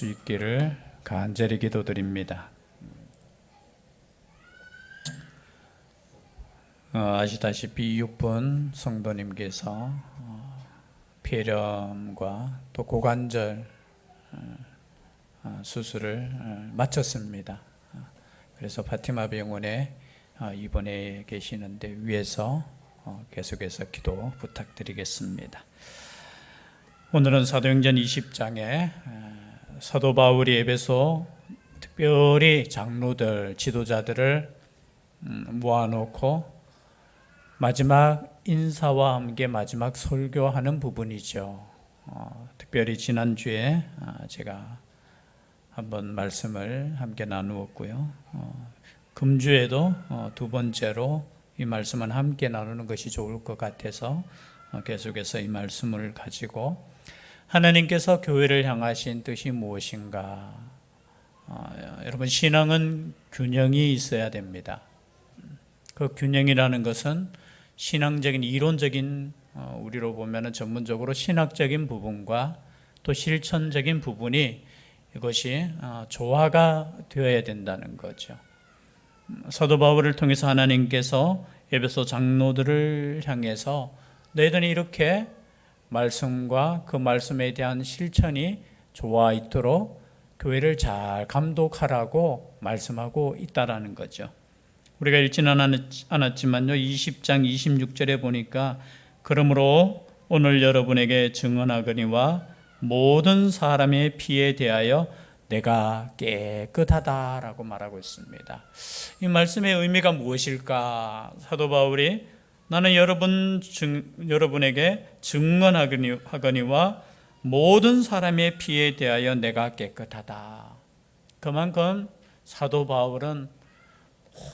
수 있기를 간절히 기도드립니다. 어, 아시다시피 6분 성도님께서 어, 폐렴과 또 고관절 어, 어, 수술을 어, 마쳤습니다. 어, 그래서 파티마 병원에 어, 입원해 계시는데 위에서 어, 계속해서 기도 부탁드리겠습니다. 오늘은 사도행전 20장에 사도 바울이 에베소 특별히 장로들, 지도자들을 음, 모아놓고 마지막 인사와 함께 마지막 설교하는 부분이죠. 어, 특별히 지난주에 아, 제가 한번 말씀을 함께 나누었고요. 어, 금주에도 어, 두 번째로 이 말씀은 함께 나누는 것이 좋을 것 같아서 어, 계속해서 이 말씀을 가지고 하나님께서 교회를 향하신 뜻이 무엇인가? 어, 여러분 신앙은 균형이 있어야 됩니다. 그 균형이라는 것은 신앙적인 이론적인 어, 우리로 보면은 전문적으로 신학적인 부분과 또 실천적인 부분이 이것이 어, 조화가 되어야 된다는 거죠. 음, 사도 바울을 통해서 하나님께서 에베소 장로들을 향해서 너희들이 이렇게 말씀과 그 말씀에 대한 실천이 좋아 있도록 교회를 잘 감독하라고 말씀하고 있다라는 거죠. 우리가 읽지는 않았- 않았지만요. 20장 26절에 보니까 그러므로 오늘 여러분에게 증언하거니와 모든 사람의 피에 대하여 내가 깨끗하다라고 말하고 있습니다. 이 말씀의 의미가 무엇일까? 사도 바울이 나는 여러분 증, 여러분에게 증언하거니와 모든 사람의 피에 대하여 내가 깨끗하다. 그만큼 사도 바울은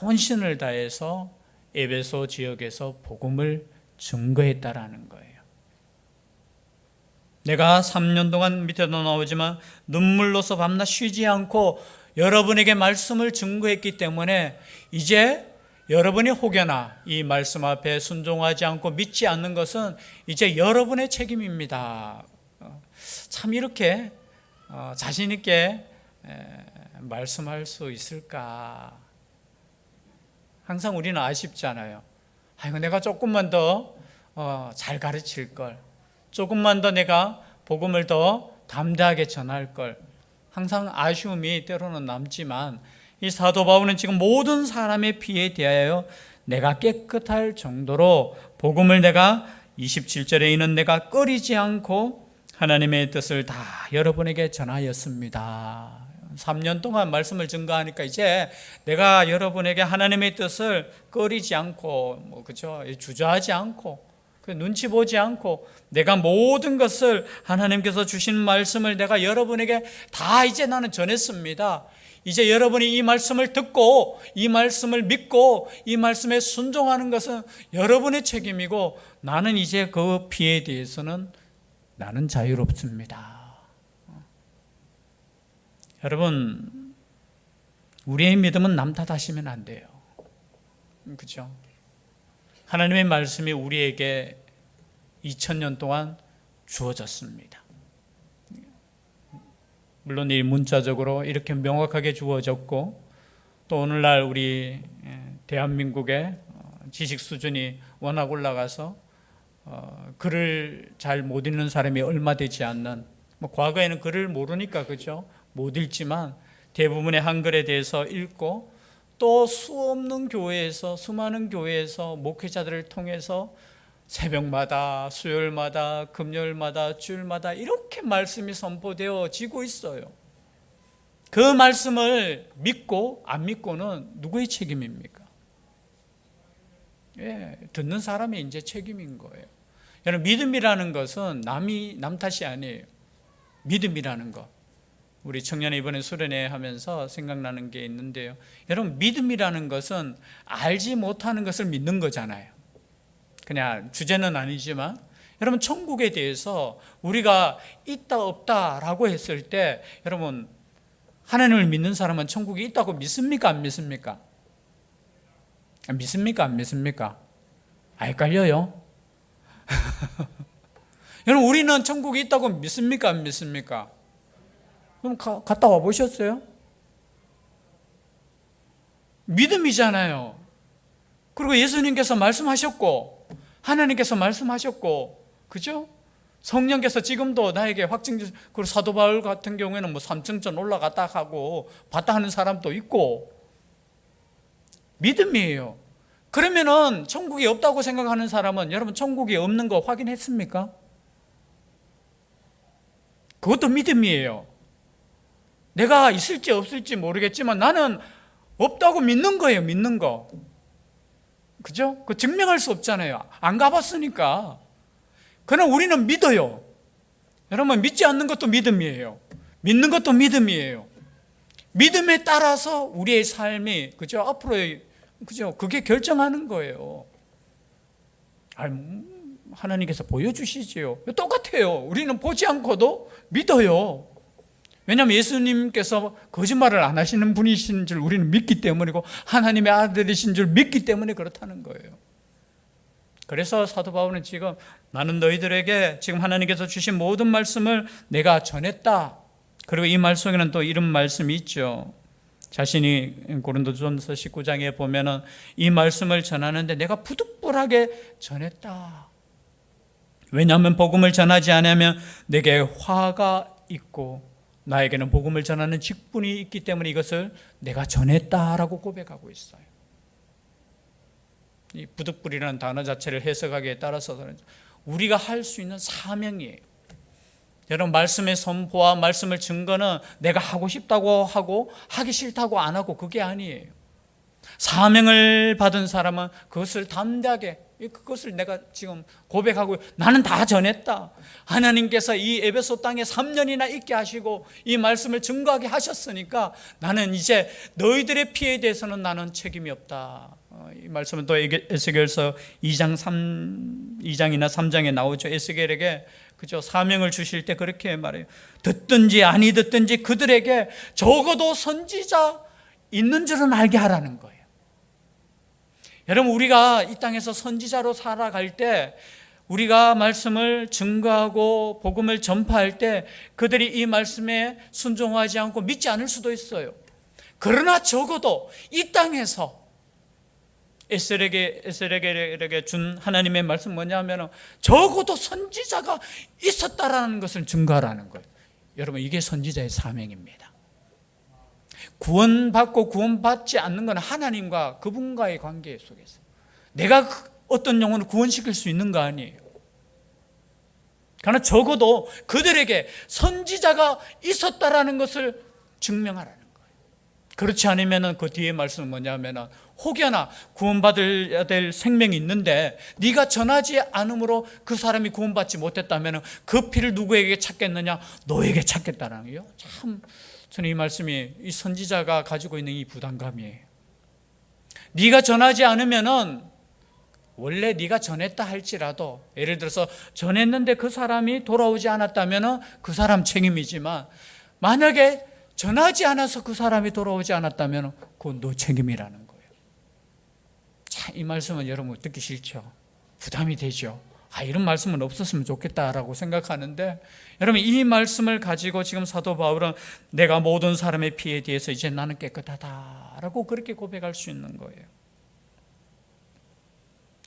혼신을 다해서 에베소 지역에서 복음을 증거했다라는 거예요. 내가 3년 동안 밑에도 나오지만 눈물로서 밤낮 쉬지 않고 여러분에게 말씀을 증거했기 때문에 이제 여러분이 혹여나 이 말씀 앞에 순종하지 않고 믿지 않는 것은 이제 여러분의 책임입니다. 어, 참 이렇게 어, 자신 있게 에, 말씀할 수 있을까? 항상 우리는 아쉽잖아요. 아이고 내가 조금만 더잘 가르칠 걸, 조금만 더 내가 복음을 더 담대하게 전할 걸. 항상 아쉬움이 때로는 남지만 이 사도 바울은 지금 모든 사람의 피에 대하여 내가 깨끗할 정도로 복음을 내가 27절에 있는 내가 꺼리지 않고 하나님의 뜻을 다 여러분에게 전하였습니다. 3년 동안 말씀을 증거하니까 이제 내가 여러분에게 하나님의 뜻을 꺼리지 않고 뭐 그죠 주저하지 않고 그 눈치 보지 않고 내가 모든 것을 하나님께서 주신 말씀을 내가 여러분에게 다 이제 나는 전했습니다. 이제 여러분이 이 말씀을 듣고 이 말씀을 믿고 이 말씀에 순종하는 것은 여러분의 책임이고 나는 이제 그 피에 대해서는 나는 자유롭습니다. 여러분, 우리의 믿음은 남 탓하시면 안 돼요. 그죠? 하나님의 말씀이 우리에게 2000년 동안 주어졌습니다. 물론 이 문자적으로 이렇게 명확하게 주어졌고 또 오늘날 우리 대한민국의 지식 수준이 워낙 올라가서 어, 글을 잘 못 읽는 사람이 얼마 되지 않는 뭐 과거에는 글을 모르니까 그죠? 못 읽지만 대부분의 한글에 대해서 읽고 또 수없는 교회에서 수많은 교회에서 목회자들을 통해서 새벽마다 수요일마다 금요일마다 주일마다 이렇게 말씀이 선포되어지고 있어요. 그 말씀을 믿고 안 믿고는 누구의 책임입니까? 예, 듣는 사람이 이제 책임인 거예요. 여러분 믿음이라는 것은 남이 남 탓이 아니에요. 믿음이라는 것. 우리 청년회 이번에 수련회 하면서 생각나는 게 있는데요. 여러분 믿음이라는 것은 알지 못하는 것을 믿는 거잖아요. 그냥 주제는 아니지만 여러분 천국에 대해서 우리가 있다 없다라고 했을 때 여러분 하나님을 믿는 사람은 천국이 있다고 믿습니까 안 믿습니까? 믿습니까 안 믿습니까? 아 헷갈려요. 여러분 우리는 천국이 있다고 믿습니까 안 믿습니까? 그럼 가, 갔다 와 보셨어요? 믿음이잖아요. 그리고 예수님께서 말씀하셨고 하나님께서 말씀하셨고 그죠? 성령께서 지금도 나에게 확증 그리고 사도 바울 같은 경우에는 뭐 삼층전 올라갔다 하고 봤다 하는 사람도 있고 믿음이에요. 그러면은 천국이 없다고 생각하는 사람은 여러분 천국이 없는 거 확인했습니까? 그것도 믿음이에요. 내가 있을지 없을지 모르겠지만 나는 없다고 믿는 거예요, 믿는 거. 그죠? 그 증명할 수 없잖아요. 안 가봤으니까. 그러나 우리는 믿어요. 여러분, 믿지 않는 것도 믿음이에요. 믿는 것도 믿음이에요. 믿음에 따라서 우리의 삶이, 그죠? 앞으로의, 그죠? 그게 결정하는 거예요. 아, 음, 하나님께서 보여주시지요. 똑같아요. 우리는 보지 않고도 믿어요. 왜냐하면 예수님께서 거짓말을 안 하시는 분이신 줄 우리는 믿기 때문이고 하나님의 아들이신 줄 믿기 때문에 그렇다는 거예요. 그래서 사도 바울은 지금 나는 너희들에게 지금 하나님께서 주신 모든 말씀을 내가 전했다. 그리고 이 말 속에는 또 이런 말씀이 있죠. 자신이 고린도전서 19장에 보면은 이 말씀을 전하는데 내가 부득불하게 전했다. 왜냐하면 복음을 전하지 않으면 내게 화가 있고 나에게는 복음을 전하는 직분이 있기 때문에 이것을 내가 전했다라고 고백하고 있어요. 이 부득불이라는 단어 자체를 해석하기에 따라서는 우리가 할 수 있는 사명이에요. 여러분 말씀의 선포와 말씀을 증거는 내가 하고 싶다고 하고 하기 싫다고 안 하고 그게 아니에요. 사명을 받은 사람은 그것을 담대하게 그것을 내가 지금 고백하고 나는 다 전했다. 하나님께서 이 에베소 땅에 3년이나 있게 하시고 이 말씀을 증거하게 하셨으니까 나는 이제 너희들의 피해에 대해서는 나는 책임이 없다. 어, 이 말씀은 또 에스겔서 2장 3 2장이나 3장에 나오죠. 에스겔에게 그죠? 사명을 주실 때 그렇게 말해요. 듣든지 아니 듣든지 그들에게 적어도 선지자 있는 줄은 알게 하라는 거예요. 여러분 우리가 이 땅에서 선지자로 살아갈 때 우리가 말씀을 증거하고 복음을 전파할 때 그들이 이 말씀에 순종하지 않고 믿지 않을 수도 있어요. 그러나 적어도 이 땅에서 에스겔에게 에스겔에게 준 하나님의 말씀 뭐냐면 적어도 선지자가 있었다라는 것을 증거하라는 거예요. 여러분 이게 선지자의 사명입니다. 구원받고 구원받지 않는 건 하나님과 그분과의 관계 속에서 내가 어떤 영혼을 구원시킬 수 있는 거 아니에요. 그러나 적어도 그들에게 선지자가 있었다라는 것을 증명하라는 거예요. 그렇지 않으면 그 뒤에 말씀은 뭐냐면 혹여나 구원받을 될 생명이 있는데 네가 전하지 않으므로 그 사람이 구원받지 못했다면 그 피를 누구에게 찾겠느냐? 너에게 찾겠다는 거예요. 참 저는 이 말씀이 이 선지자가 가지고 있는 이 부담감이에요. 네가 전하지 않으면은 원래 네가 전했다 할지라도 예를 들어서 전했는데 그 사람이 돌아오지 않았다면은 그 사람 책임이지만 만약에 전하지 않아서 그 사람이 돌아오지 않았다면 그건 너 책임이라는. 자, 이 말씀은 여러분 듣기 싫죠? 부담이 되죠? 아, 이런 말씀은 없었으면 좋겠다라고 생각하는데 여러분 이 말씀을 가지고 지금 사도 바울은 내가 모든 사람의 피에 대해서 이제 나는 깨끗하다라고 그렇게 고백할 수 있는 거예요.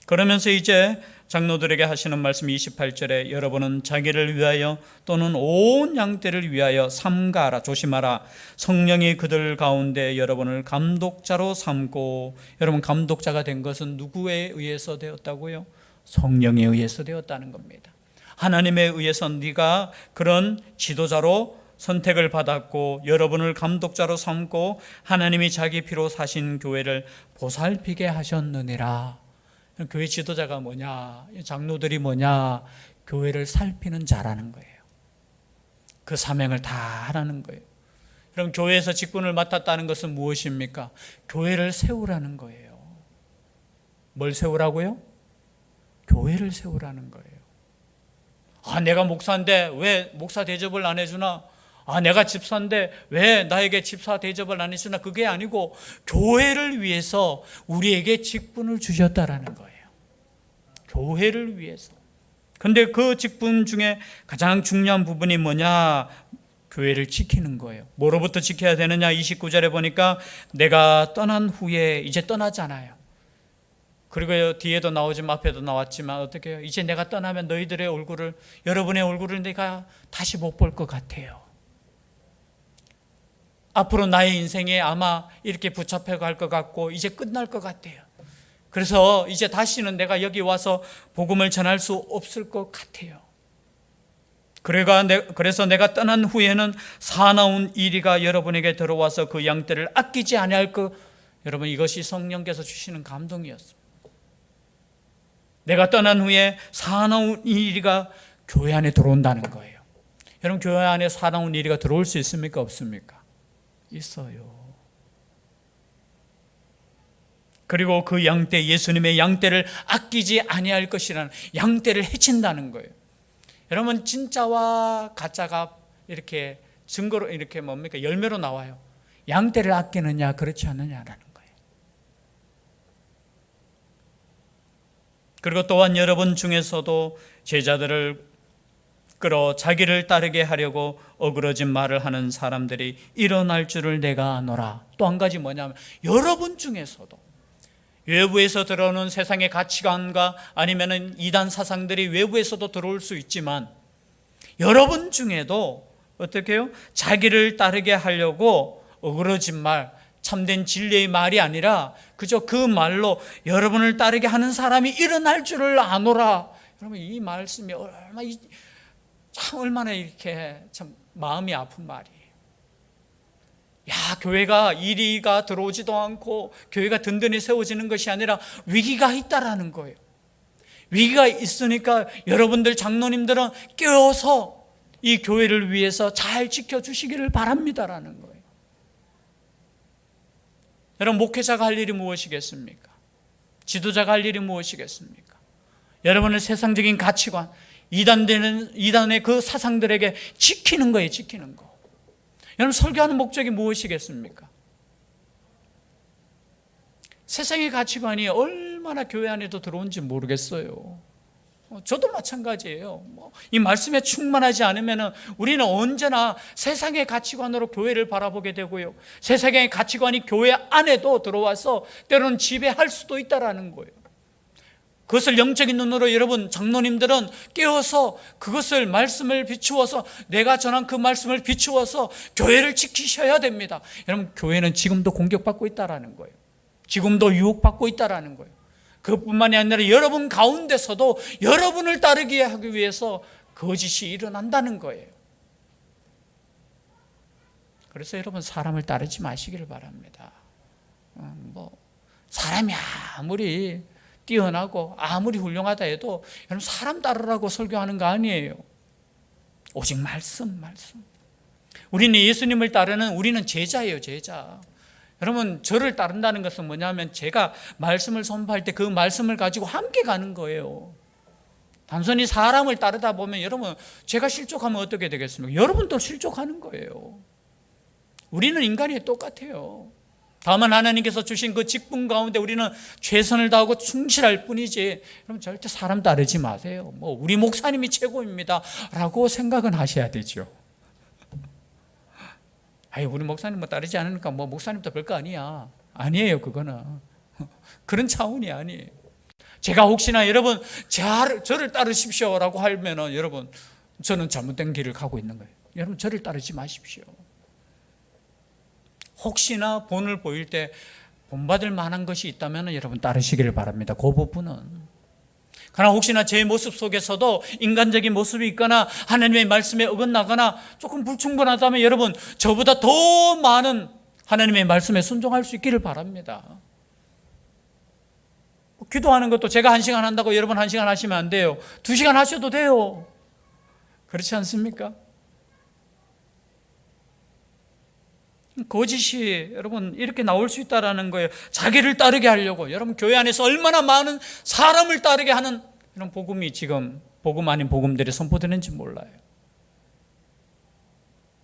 그러면서 이제 장로들에게 하시는 말씀 28절에 여러분은 자기를 위하여 또는 온 양떼를 위하여 삼가라 조심하라 성령이 그들 가운데 여러분을 감독자로 삼고 여러분 감독자가 된 것은 누구에 의해서 되었다고요? 성령에 의해서 되었다는 겁니다. 하나님에 의해서 네가 그런 지도자로 선택을 받았고 여러분을 감독자로 삼고 하나님이 자기 피로 사신 교회를 보살피게 하셨느니라. 교회 지도자가 뭐냐? 장로들이 뭐냐? 교회를 살피는 자라는 거예요. 그 사명을 다 하라는 거예요. 그럼 교회에서 직분을 맡았다는 것은 무엇입니까? 교회를 세우라는 거예요. 뭘 세우라고요? 교회를 세우라는 거예요. 아, 내가 목사인데 왜 목사 대접을 안 해주나? 아, 내가 집사인데 왜 나에게 집사 대접을 안 해주나? 그게 아니고 교회를 위해서 우리에게 직분을 주셨다라는 거예요. 교회를 위해서. 근데 그 직분 중에 가장 중요한 부분이 뭐냐? 교회를 지키는 거예요. 뭐로부터 지켜야 되느냐? 29절에 보니까 내가 떠난 후에 이제 떠나잖아요. 그리고 뒤에도 나오지만 앞에도 나왔지만 어떻게 해요? 이제 내가 떠나면 너희들의 얼굴을 여러분의 얼굴을 내가 다시 못 볼 것 같아요. 앞으로 나의 인생에 아마 이렇게 붙잡혀 갈 것 같고 이제 끝날 것 같아요. 그래서 이제 다시는 내가 여기 와서 복음을 전할 수 없을 것 같아요. 그래서 내가 떠난 후에는 사나운 이리가 여러분에게 들어와서 그 양떼를 아끼지 아니할 것 여러분 이것이 성령께서 주시는 감동이었습니다. 내가 떠난 후에 사나운 이리가 교회 안에 들어온다는 거예요. 여러분 교회 안에 사나운 이리가 들어올 수 있습니까 없습니까? 있어요. 그리고 그 양떼 예수님의 양떼를 아끼지 아니할 것이라는 양떼를 해친다는 거예요. 여러분 진짜와 가짜가 이렇게 증거로 이렇게 뭡니까 열매로 나와요. 양떼를 아끼느냐 그렇지 않느냐라는 거예요. 그리고 또한 여러분 중에서도 제자들을 끌어 자기를 따르게 하려고 어그러진 말을 하는 사람들이 일어날 줄을 내가 아노라. 또 한 가지 뭐냐면 여러분 중에서도 외부에서 들어오는 세상의 가치관과 아니면은 이단 사상들이 외부에서도 들어올 수 있지만 여러분 중에도 어떻게 해요? 자기를 따르게 하려고 어그러진 말, 참된 진리의 말이 아니라 그저 그 말로 여러분을 따르게 하는 사람이 일어날 줄을 아노라. 여러분 이 말씀이 얼마 이- 참 얼마나 이렇게 참 마음이 아픈 말이에요. 야, 교회가 이리가 들어오지도 않고 교회가 든든히 세워지는 것이 아니라 위기가 있다라는 거예요. 위기가 있으니까 여러분들 장로님들은 깨어서 이 교회를 위해서 잘 지켜주시기를 바랍니다라는 거예요. 여러분, 목회자가 할 일이 무엇이겠습니까? 지도자가 할 일이 무엇이겠습니까? 여러분의 세상적인 가치관, 이단되는, 이단의 그 사상들에게 지키는 거예요, 지키는 거. 여러분, 설교하는 목적이 무엇이겠습니까? 세상의 가치관이 얼마나 교회 안에도 들어온지 모르겠어요. 어, 저도 마찬가지예요. 뭐, 이 말씀에 충만하지 않으면 우리는 언제나 세상의 가치관으로 교회를 바라보게 되고요. 세상의 가치관이 교회 안에도 들어와서 때로는 지배할 수도 있다라는 거예요. 그것을 영적인 눈으로 여러분 장로님들은 깨워서 그것을 말씀을 비추어서 내가 전한 그 말씀을 비추어서 교회를 지키셔야 됩니다. 여러분 교회는 지금도 공격받고 있다라는 거예요. 지금도 유혹받고 있다라는 거예요. 그뿐만이 아니라 여러분 가운데서도 여러분을 따르게 하기 위해서 거짓이 일어난다는 거예요. 그래서 여러분 사람을 따르지 마시기를 바랍니다. 어, 뭐 사람이 아무리 뛰어나고 아무리 훌륭하다 해도 여러분 사람 따르라고 설교하는 거 아니에요. 오직 말씀, 말씀. 우리는 예수님을 따르는 우리는 제자예요, 제자. 여러분 저를 따른다는 것은 뭐냐면 제가 말씀을 선포할 때 그 말씀을 가지고 함께 가는 거예요. 단순히 사람을 따르다 보면 여러분 제가 실족하면 어떻게 되겠습니까? 여러분도 실족하는 거예요. 우리는 인간이 똑같아요. 다만 하나님께서 주신 그 직분 가운데 우리는 최선을 다하고 충실할 뿐이지. 그럼 절대 사람 따르지 마세요. 뭐 우리 목사님이 최고입니다라고 생각은 하셔야 되죠. 아이 우리 목사님 뭐 따르지 않으니까 뭐 목사님도 별거 아니야. 아니에요 그거는 그런 차원이 아니에요. 제가 혹시나 여러분 저- 저를 따르십시오라고 하면은 여러분 저는 잘못된 길을 가고 있는 거예요. 여러분 저를 따르지 마십시오. 혹시나 본을 보일 때 본받을 만한 것이 있다면 여러분 따르시기를 바랍니다. 그 부분은. 그러나 혹시나 제 모습 속에서도 인간적인 모습이 있거나 하나님의 말씀에 어긋나거나 조금 불충분하다면 여러분 저보다 더 많은 하나님의 말씀에 순종할 수 있기를 바랍니다. 기도하는 것도 제가 한 시간 한다고 여러분 한 시간 하시면 안 돼요. 두 시간 하셔도 돼요. 그렇지 않습니까? 거짓이 여러분 이렇게 나올 수 있다라는 거예요. 자기를 따르게 하려고 여러분 교회 안에서 얼마나 많은 사람을 따르게 하는 이런 복음이 지금 복음 아닌 복음들이 선포되는지 몰라요.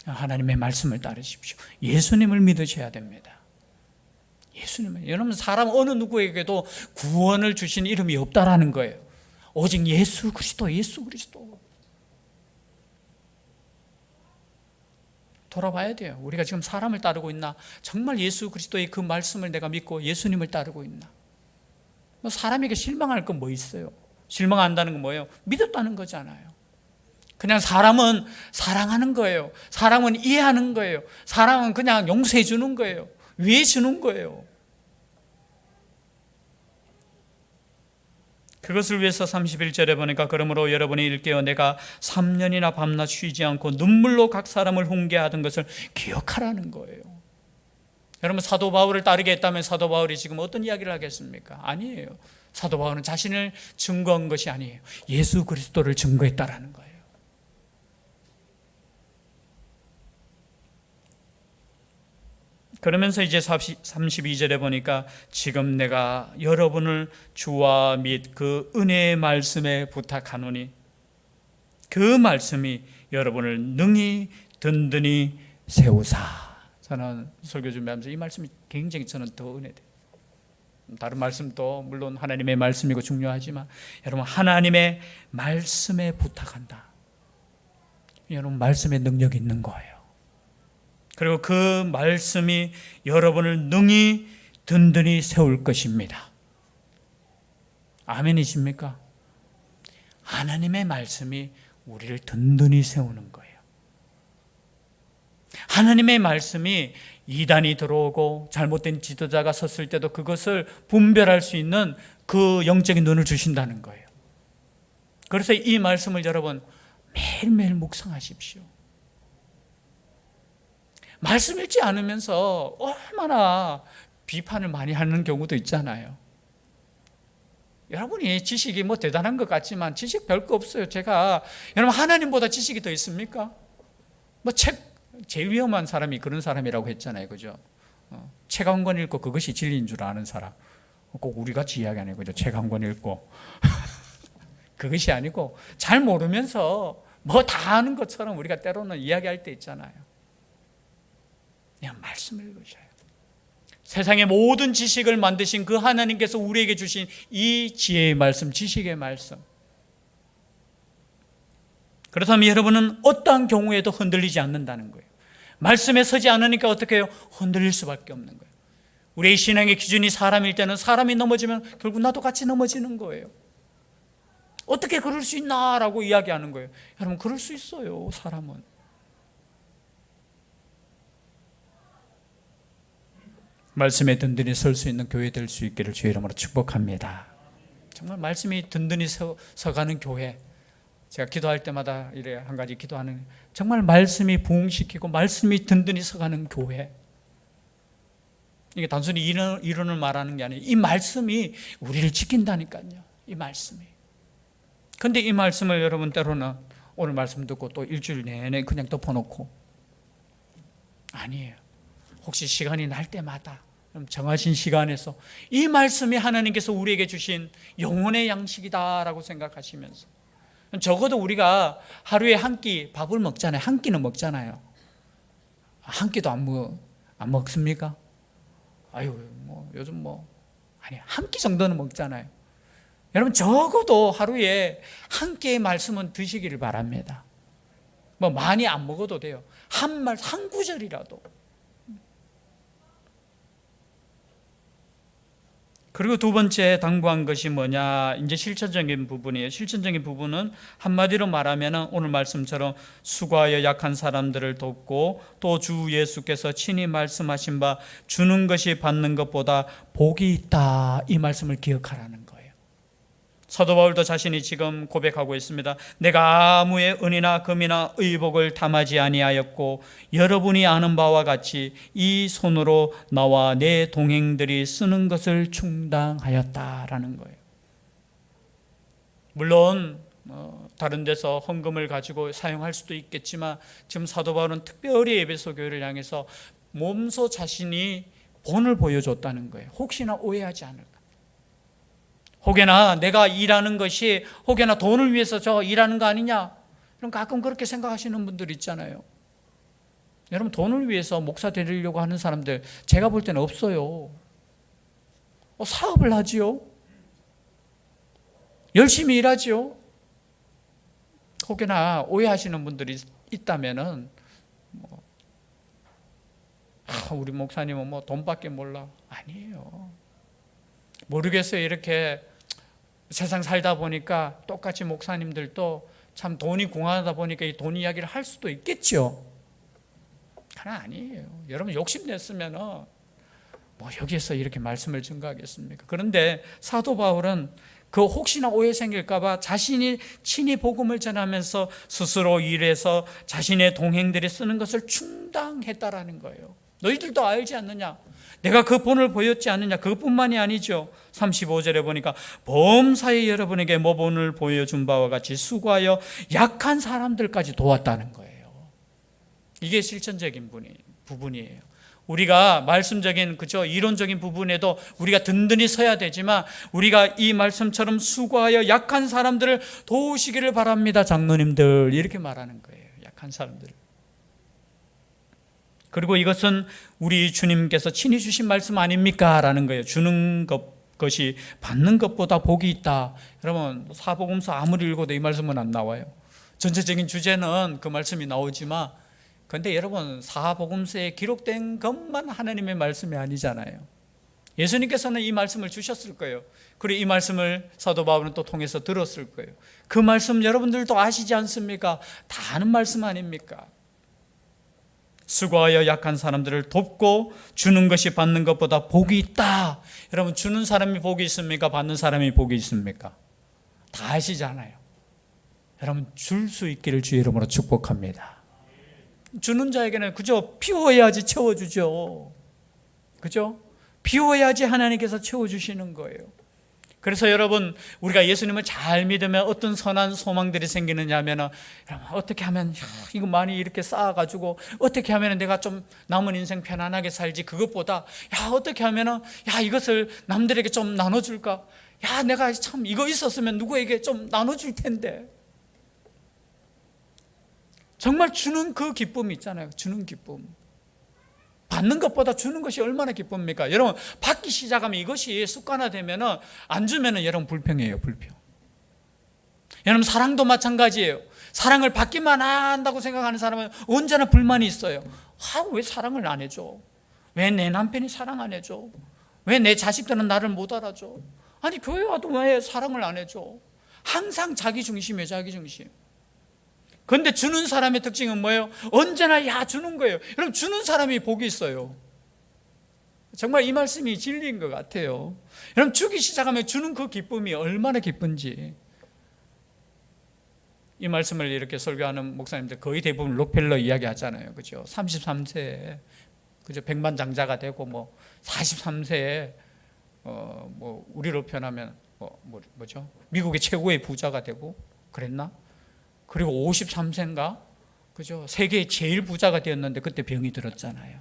하나님의 말씀을 따르십시오. 예수님을 믿으셔야 됩니다. 예수님을 여러분 사람 어느 누구에게도 구원을 주신 이름이 없다라는 거예요. 오직 예수 그리스도 예수 그리스도 돌아봐야 돼요. 우리가 지금 사람을 따르고 있나? 정말 예수 그리스도의 그 말씀을 내가 믿고 예수님을 따르고 있나? 뭐 사람에게 실망할 건 뭐 있어요? 실망한다는 건 뭐예요? 믿었다는 거잖아요. 그냥 사람은 사랑하는 거예요. 사람은 이해하는 거예요. 사랑은 그냥 용서해 주는 거예요. 위해 주는 거예요. 그것을 위해서 31절에 보니까 그러므로 여러분이 일깨어 내가 3년이나 밤낮 쉬지 않고 눈물로 각 사람을 훈계하던 것을 기억하라는 거예요. 여러분 사도 바울을 따르게 했다면 사도 바울이 지금 어떤 이야기를 하겠습니까? 아니에요. 사도 바울은 자신을 증거한 것이 아니에요. 예수 그리스도를 증거했다라는 거예요. 그러면서 이제 32절에 보니까 지금 내가 여러분을 주와 및 그 은혜의 말씀에 부탁하노니 그 말씀이 여러분을 능히 든든히 세우사. 저는 설교 준비하면서 이 말씀이 굉장히 저는 더 은혜돼요. 다른 말씀도 물론 하나님의 말씀이고 중요하지만 여러분 하나님의 말씀에 부탁한다. 여러분 말씀에 능력이 있는 거예요. 그리고 그 말씀이 여러분을 능히 든든히 세울 것입니다. 아멘이십니까? 하나님의 말씀이 우리를 든든히 세우는 거예요. 하나님의 말씀이 이단이 들어오고 잘못된 지도자가 섰을 때도 그것을 분별할 수 있는 그 영적인 눈을 주신다는 거예요. 그래서 이 말씀을 여러분 매일매일 묵상하십시오. 말씀 읽지 않으면서 얼마나 비판을 많이 하는 경우도 있잖아요. 여러분이 지식이 뭐 대단한 것 같지만 지식 별거 없어요. 제가 여러분 하나님보다 지식이 더 있습니까? 뭐 책 제일 위험한 사람이 그런 사람이라고 했잖아요. 그죠? 어, 책한 권 읽고 그것이 진리인 줄 아는 사람. 꼭 우리 같이 이야기 아니고 책한 권 읽고 그것이 아니고 잘 모르면서 뭐 다 아는 것처럼 우리가 때로는 이야기할 때 있잖아요. 그냥 말씀을 읽으셔요. 세상의 모든 지식을 만드신 그 하나님께서 우리에게 주신 이 지혜의 말씀, 지식의 말씀. 그렇다면 여러분은 어떠한 경우에도 흔들리지 않는다는 거예요. 말씀에 서지 않으니까 어떻게 해요? 흔들릴 수밖에 없는 거예요. 우리의 신앙의 기준이 사람일 때는 사람이 넘어지면 결국 나도 같이 넘어지는 거예요. 어떻게 그럴 수 있나라고 이야기하는 거예요. 여러분, 그럴 수 있어요, 사람은. 말씀에 든든히 설 수 있는 교회 될 수 있기를 주의 이름으로 축복합니다. 정말 말씀이 든든히 서, 서가는 교회. 제가 기도할 때마다 이래 한 가지 기도하는 정말 말씀이 부흥시키고 말씀이 든든히 서가는 교회. 이게 단순히 이론, 이론을 말하는 게 아니에요. 이 말씀이 우리를 지킨다니까요. 이 말씀이. 근데 이 말씀을 여러분 때로는 오늘 말씀 듣고 또 일주일 내내 그냥 덮어놓고 아니에요. 혹시 시간이 날 때마다 정하신 시간에서 이 말씀이 하나님께서 우리에게 주신 영혼의 양식이다라고 생각하시면서 적어도 우리가 하루에 한 끼 밥을 먹잖아요. 한 끼는 먹잖아요. 한 끼도 안, 먹, 안 먹습니까? 아유, 뭐 요즘 뭐 아니 한 끼 정도는 먹잖아요. 여러분 적어도 하루에 한 끼의 말씀은 드시기를 바랍니다. 뭐 많이 안 먹어도 돼요. 한 말, 한 구절이라도. 그리고 두 번째 당부한 것이 뭐냐? 이제 실천적인 부분이에요. 실천적인 부분은 한마디로 말하면 오늘 말씀처럼 수고하여 약한 사람들을 돕고 또 주 예수께서 친히 말씀하신 바 주는 것이 받는 것보다 복이 있다. 이 말씀을 기억하라는 거예요. 사도 바울도 자신이 지금 고백하고 있습니다. 내가 아무의 은이나 금이나 의복을 탐하지 아니하였고 여러분이 아는 바와 같이 이 손으로 나와 내 동행들이 쓰는 것을 충당하였다라는 거예요. 물론 어, 다른 데서 헌금을 가지고 사용할 수도 있겠지만 지금 사도 바울은 특별히 에베소 교회를 향해서 몸소 자신이 본을 보여줬다는 거예요. 혹시나 오해하지 않을까. 혹여나 내가 일하는 것이 혹여나 돈을 위해서 저 일하는 거 아니냐? 그럼 가끔 그렇게 생각하시는 분들 있잖아요. 여러분 돈을 위해서 목사 되려고 하는 사람들 제가 볼 때는 없어요. 어, 사업을 하지요. 열심히 일하지요. 혹여나 오해하시는 분들이 있다면은 뭐 우리 목사님은 뭐 돈밖에 몰라. 아니에요. 모르겠어요. 이렇게 세상 살다 보니까 똑같이 목사님들도 참 돈이 궁하다 보니까 이 돈 이야기를 할 수도 있겠죠. 그러나 아니에요. 여러분 욕심 냈으면은 뭐 여기에서 이렇게 말씀을 증거하겠습니까? 그런데 사도 바울은 그 혹시나 오해 생길까봐 자신이 친히 복음을 전하면서 스스로 일해서 자신의 동행들이 쓰는 것을 충당했다라는 거예요. 너희들도 알지 않느냐? 내가 그 본을 보였지 않느냐? 그것뿐만이 아니죠. 35절에 보니까 범사에 여러분에게 모본을 보여준 바와 같이 수고하여 약한 사람들까지 도왔다는 거예요. 이게 실천적인 분이, 부분이에요. 우리가 말씀적인 그죠 이론적인 부분에도 우리가 든든히 서야 되지만 우리가 이 말씀처럼 수고하여 약한 사람들을 도우시기를 바랍니다 장로님들 이렇게 말하는 거예요 약한 사람들 그리고 이것은 우리 주님께서 친히 주신 말씀 아닙니까 라는 거예요 주는 것 것이 받는 것보다 복이 있다 여러분 사복음서 아무리 읽어도 이 말씀은 안 나와요 전체적인 주제는 그 말씀이 나오지만 근데 여러분 사복음서에 기록된 것만 하나님의 말씀이 아니잖아요. 예수님께서는 이 말씀을 주셨을 거예요. 그리고 이 말씀을 사도 바울은 또 통해서 들었을 거예요. 그 말씀 여러분들도 아시지 않습니까? 다 아는 말씀 아닙니까? 수고하여 약한 사람들을 돕고 주는 것이 받는 것보다 복이 있다. 여러분 주는 사람이 복이 있습니까? 받는 사람이 복이 있습니까? 다 아시잖아요. 여러분 줄 수 있기를 주의 이름으로 축복합니다. 주는 자에게는 그저 비워야지 채워주죠. 그죠? 비워야지 하나님께서 채워주시는 거예요. 그래서 여러분, 우리가 예수님을 잘 믿으면 어떤 선한 소망들이 생기느냐 하면, 어떻게 하면, 이거 많이 이렇게 쌓아가지고, 어떻게 하면 내가 좀 남은 인생 편안하게 살지, 그것보다, 야, 어떻게 하면, 야, 이것을 남들에게 좀 나눠줄까? 야, 내가 참 이거 있었으면 누구에게 좀 나눠줄 텐데. 정말 주는 그 기쁨이 있잖아요. 주는 기쁨. 받는 것보다 주는 것이 얼마나 기쁩니까? 여러분, 받기 시작하면 이것이 습관화되면 안 주면 여러분 불평해요, 불평. 여러분, 사랑도 마찬가지예요. 사랑을 받기만 한다고 생각하는 사람은 언제나 불만이 있어요. 아, 왜 사랑을 안 해줘? 왜 내 남편이 사랑 안 해줘? 왜 내 자식들은 나를 못 알아줘? 아니, 교회 와도 왜 사랑을 안 해줘? 항상 자기 중심이에요, 자기 중심. 그런데 주는 사람의 특징은 뭐예요? 언제나 야 주는 거예요. 여러분 주는 사람이 복이 있어요. 정말 이 말씀이 진리인 것 같아요. 여러분 주기 시작하면 주는 그 기쁨이 얼마나 기쁜지. 이 말씀을 이렇게 설교하는 목사님들 거의 대부분 록펠러 이야기 하잖아요. 그죠? 33세에 그죠? 백만 장자가 되고 뭐 43세에 어 뭐 우리로 표현하면 뭐, 뭐 뭐죠? 미국의 최고의 부자가 되고 그랬나? 그리고 53세인가? 그죠? 세계 제일 부자가 되었는데 그때 병이 들었잖아요.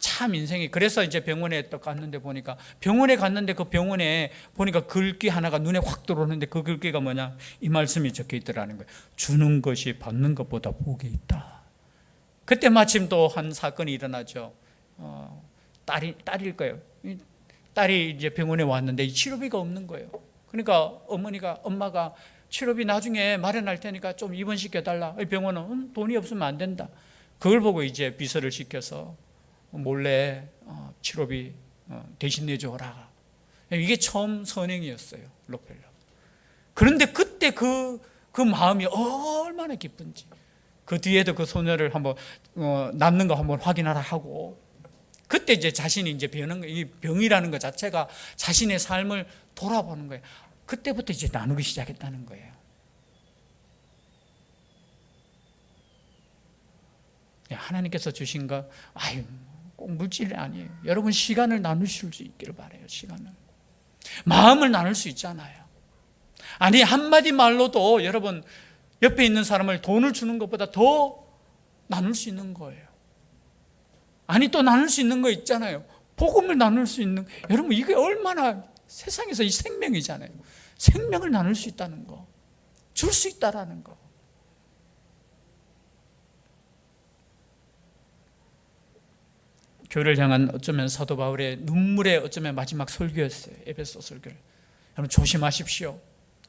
참 인생이 그래서 이제 병원에 또 갔는데 보니까 병원에 갔는데 그 병원에 보니까 글귀 하나가 눈에 확 들어오는데 그 글귀가 뭐냐 이 말씀이 적혀 있더라는 거예요. 주는 것이 받는 것보다 복이 있다. 그때 마침 또 한 사건이 일어나죠. 어, 딸이 딸일 거예요. 딸이 이제 병원에 왔는데 치료비가 없는 거예요. 그러니까 어머니가 엄마가 치료비 나중에 마련할 테니까 좀 입원시켜 달라. 병원은 음, 돈이 없으면 안 된다. 그걸 보고 이제 비서를 시켜서 몰래 어, 치료비 어, 대신 내줘라. 이게 처음 선행이었어요. 록펠러. 그런데 그때 그, 그 마음이 얼마나 기쁜지. 그 뒤에도 그 소녀를 한번 어, 낫는 거 한번 확인하라 하고 그때 이제 자신이 이제 이 병이라는 것 자체가 자신의 삶을 돌아보는 거예요. 그때부터 이제 나누기 시작했다는 거예요. 하나님께서 주신 거, 아유, 꼭 물질이 아니에요. 여러분 시간을 나누실 수 있기를 바래요. 시간을. 마음을 나눌 수 있잖아요. 아니 한 마디 말로도 여러분 옆에 있는 사람을 돈을 주는 것보다 더 나눌 수 있는 거예요. 아니 또 나눌 수 있는 거 있잖아요. 복음을 나눌 수 있는 여러분 이게 얼마나 세상에서 이 생명이잖아요. 생명을 나눌 수 있다는 거. 줄 수 있다라는 거. 교회를 향한 어쩌면 사도 바울의 눈물의 어쩌면 마지막 설교였어요. 에베소 설교를. 여러분 조심하십시오.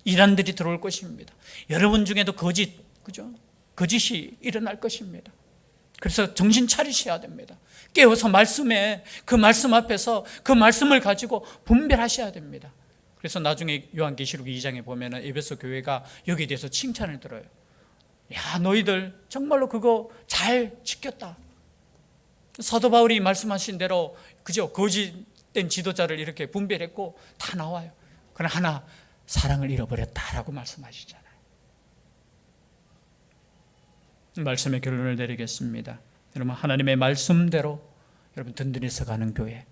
이란들이 들어올 것입니다. 여러분 중에도 거짓, 그죠? 거짓이 일어날 것입니다. 그래서 정신 차리셔야 됩니다. 깨어서 말씀에 그 말씀 앞에서 그 말씀을 가지고 분별하셔야 됩니다. 그래서 나중에 요한계시록 2장에 보면은 에베소 교회가 여기에 대해서 칭찬을 들어요. 야, 너희들 정말로 그거 잘 지켰다. 사도 바울이 말씀하신 대로 그죠? 거짓된 지도자를 이렇게 분별했고 다 나와요. 그러나 하나 사랑을 잃어버렸다라고 말씀하시잖아요. 말씀의 결론을 내리겠습니다. 여러분 하나님의 말씀대로 여러분 든든히 서가는 교회,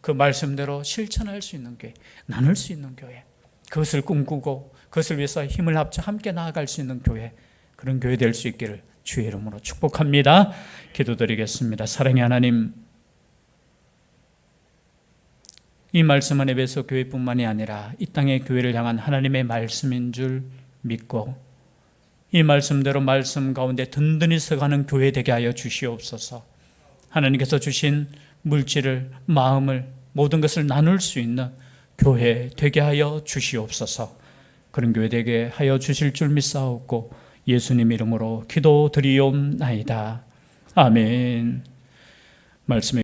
그 말씀대로 실천할 수 있는 교회, 나눌 수 있는 교회, 그것을 꿈꾸고 그것을 위해서 힘을 합쳐 함께 나아갈 수 있는 교회, 그런 교회 될 수 있기를 주의 이름으로 축복합니다. 기도드리겠습니다. 사랑의 하나님, 이 말씀은 에베소 교회뿐만이 아니라 이 땅의 교회를 향한 하나님의 말씀인 줄 믿고 이 말씀대로 말씀 가운데 든든히 서가는 교회 되게 하여 주시옵소서. 하나님께서 주신 물질을 마음을 모든 것을 나눌 수 있는 교회 되게 하여 주시옵소서. 그런 교회 되게 하여 주실 줄 믿사옵고 예수님 이름으로 기도드리옵나이다. 아멘. 말씀에